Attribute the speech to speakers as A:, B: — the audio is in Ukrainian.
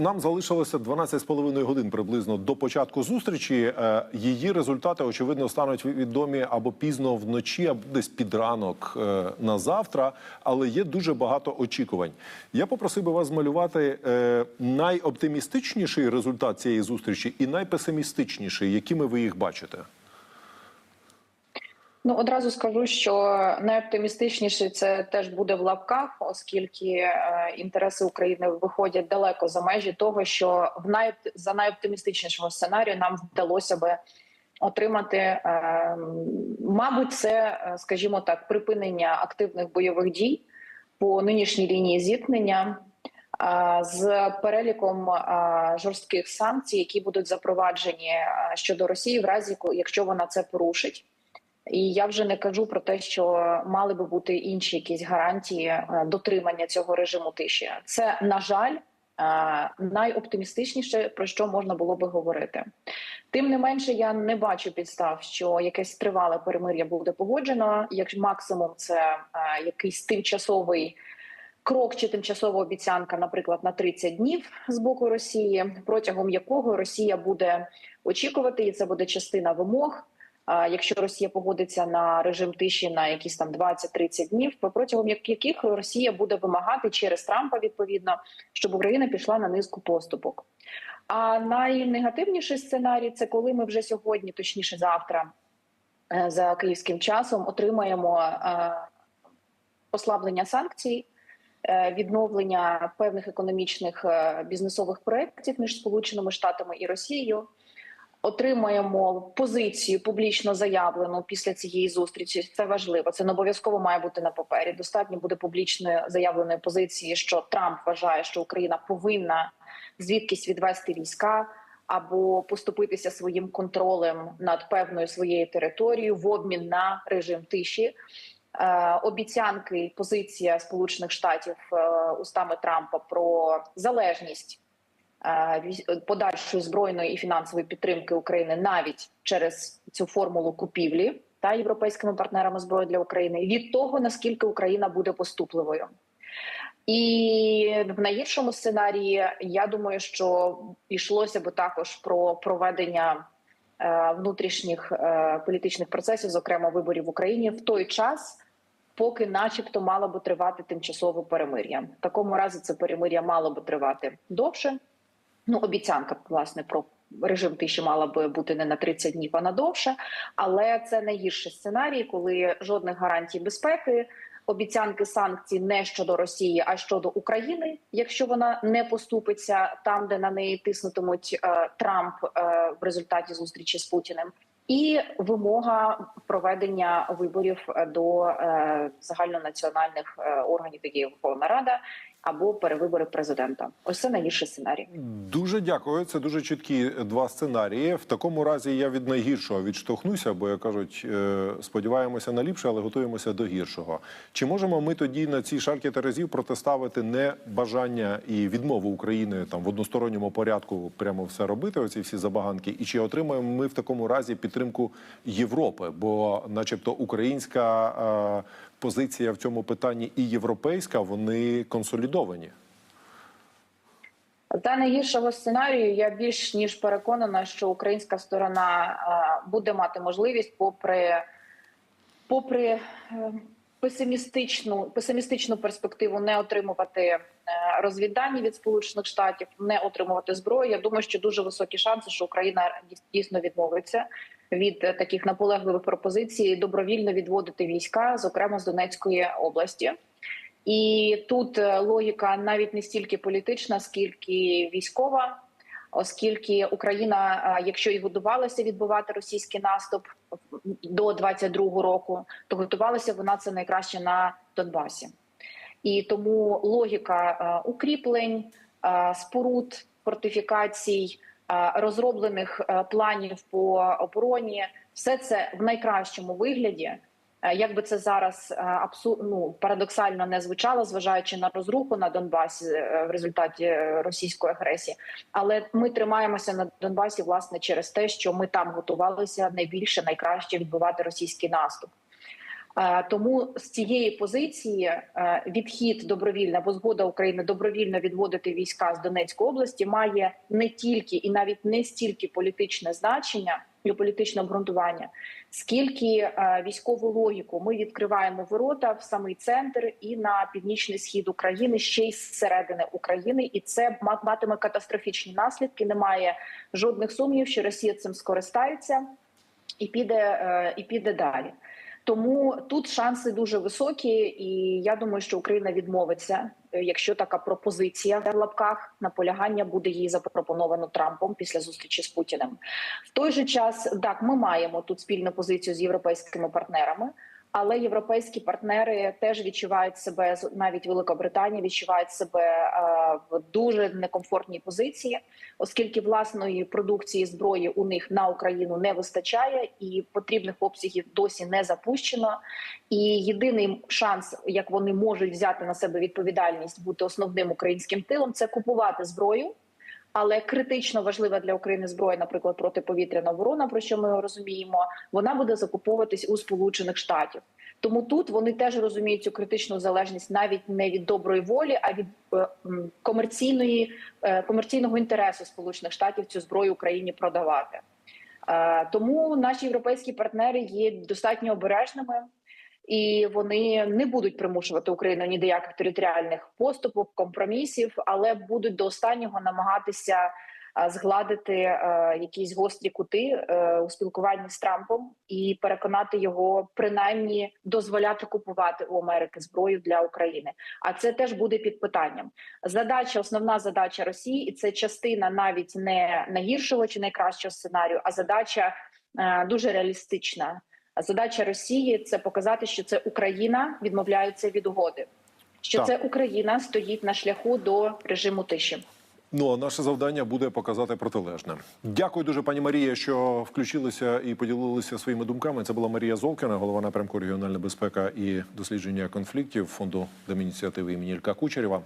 A: нам залишилося 12,5 годин приблизно до початку зустрічі. Е, Її результати очевидно стануть відомі або пізно вночі, або десь під ранок е, на завтра. Але є дуже багато очікувань. Я попросив би вас змалювати е, найоптимістичніший результат цієї зустрічі і найпесимістичніший, якими ви їх бачите.
B: Ну одразу скажу, що найоптимістичніше це теж буде в лапках, оскільки е, інтереси України виходять далеко за межі того, що в най... за найоптимістичнішого сценарію нам вдалося би отримати, е, мабуть, це, е, скажімо так, припинення активних бойових дій по нинішній лінії зіткнення. е, З переліком е, жорстких санкцій, які будуть запроваджені е, щодо Росії, в разі якщо вона це порушить, і я вже не кажу про те, що мали би бути інші якісь гарантії е, дотримання цього режиму тиші. Це на жаль е, найоптимістичніше про що можна було би говорити. Тим не менше, я не бачу підстав, що якесь тривале перемир'я буде погоджено. Як максимум, це е, якийсь тимчасовий. Крок чи тимчасова обіцянка, наприклад, на 30 днів з боку Росії, протягом якого Росія буде очікувати, і це буде частина вимог. Якщо Росія погодиться на режим тиші на якісь там 20-30 днів, протягом яких Росія буде вимагати через Трампа відповідно, щоб Україна пішла на низку поступок. А найнегативніший сценарій це коли ми вже сьогодні, точніше завтра, е, за київським часом, отримаємо е, послаблення санкцій. е, Відновлення певних економічних бізнесових проєктів між Сполученими Штатами і Росією, отримаємо позицію публічно заявлену після цієї зустрічі. Це важливо. Це не обов'язково має бути на папері. Достатньо буде публічної заявленої позиції, що Трамп вважає, що Україна повинна звідкись відвести війська. Або поступитися своїм контролем над певною своєю територією в обмін на режим тиші. Е, обіцянки, позиція Сполучених Штатів е, устами Трампа про залежність подальшої збройної і фінансової підтримки України навіть через цю формулу купівлі та європейськими партнерами зброї для України від того наскільки Україна буде поступливою. І в найгіршому сценарії я думаю, що йшлося би також про проведення е, внутрішніх е, політичних процесів, зокрема виборів в Україні, в той час, поки, начебто, мало би тривати тимчасове перемир'я. В такому разі це перемир'я мало би тривати довше. Ну, обіцянка власне про режим тиші мала би бути не на 30 днів, а на довше. Але це найгірший сценарій, коли жодних гарантій безпеки. Обіцянки санкцій не щодо Росії, а щодо України, якщо вона не поступиться там, де на неї тиснутимуть е, Трамп е, в результаті зустрічі з Путіним, і вимога проведення виборів до е, загальнонаціональних е, органів, такі як Верховна Рада або перевибори президента. Ось це найгірший сценарій.
A: Дуже дякую. Це дуже чіткі два сценарії. В такому разі я від найгіршого відштовхнуся, бо як кажуть, е, сподіваємося на ліпше, але готуємося до гіршого. Чи можемо ми тоді на цій шаркі терезів протиставити не бажання і відмову України там в односторонньому порядку прямо все робити? Оці всі забаганки, і чи отримаємо ми в такому разі підтримку Європи? Бо, начебто, українська е, позиція в цьому питанні і європейська, вони консолідовані.
B: Та найгіршого сценарію я більш ніж переконана, що українська сторона е, буде мати можливість, попри попри е, песимістичну песимістичну перспективу, не отримувати е, розвіддані від Сполучених Штатів, не отримувати зброю. Я думаю, що дуже високі шанси, що Україна дійсно відмовиться від е, таких наполегливих пропозицій добровільно відводити війська, зокрема з Донецької області. І тут е, логіка навіть не стільки політична, скільки військова, оскільки Україна, е, якщо і готувалася відбивати російський наступ до 22-го року, то готувалася вона це найкраще на Донбасі. І тому логіка е, укріплень, е, споруд, фортифікацій, розроблених планів по обороні, все це в найкращому вигляді. Е, Як би це зараз е, абсу... ну, парадоксально не звучало, зважаючи на розруху на Донбасі е, в результаті російської агресії, але ми тримаємося на Донбасі власне через те, що ми там готувалися найбільше, найкраще відбивати російський наступ. Тому з цієї позиції відхід добровільно або згода України добровільно відводити війська з Донецької області має не тільки і навіть не стільки політичне значення політичне обґрунтування, скільки е, військову логіку. Ми відкриваємо ворота в самий центр і на північний схід України, ще й зсередини України, і це матиме катастрофічні наслідки. Немає жодних сумнівів, що Росія цим скористається і піде, е, і піде далі. Тому тут шанси дуже високі, і я думаю, що Україна відмовиться, е, якщо така пропозиція в лапках наполягання буде їй запропоновано Трампом після зустрічі з Путіним. В той же час так ми маємо тут спільну позицію з європейськими партнерами. Але європейські партнери теж відчувають себе навіть Велика Британія відчувають себе е, в дуже некомфортній позиції, оскільки власної продукції зброї у них на Україну не вистачає, і потрібних обсягів досі не запущено. І єдиний шанс, як вони можуть взяти на себе відповідальність бути основним українським тилом, це купувати зброю. Але критично важлива для України зброя, наприклад, протиповітряна оборона, про що ми розуміємо, вона буде закуповуватись у Сполучених Штатів. Тому тут вони теж розуміють цю критичну залежність навіть не від доброї волі, а від е, комерційної е, комерційного інтересу Сполучених Штатів цю зброю Україні продавати. Е, Тому наші європейські партнери є достатньо обережними. І вони не будуть примушувати Україну ні до яких територіальних поступок, компромісів, але будуть до останнього намагатися згладити е, якісь гострі кути е, у спілкуванні з Трампом і переконати його принаймні дозволяти купувати у Америки зброю для України. А це теж буде під питанням. Задача, основна задача Росії, і це частина навіть не найгіршого чи найкращого сценарію, а задача е, дуже реалістична. Задача Росії це показати, що це Україна відмовляється від угоди, що
A: Так.
B: це Україна стоїть на шляху до режиму тиші.
A: Ну а наше завдання буде показати протилежне. Дякую дуже, пані Марія, що включилися і поділилися своїми думками. Це була Марія Золкіна, голова напрямку регіональна безпека і дослідження конфліктів фонду Демініціативи імені Ілька Кучерєва.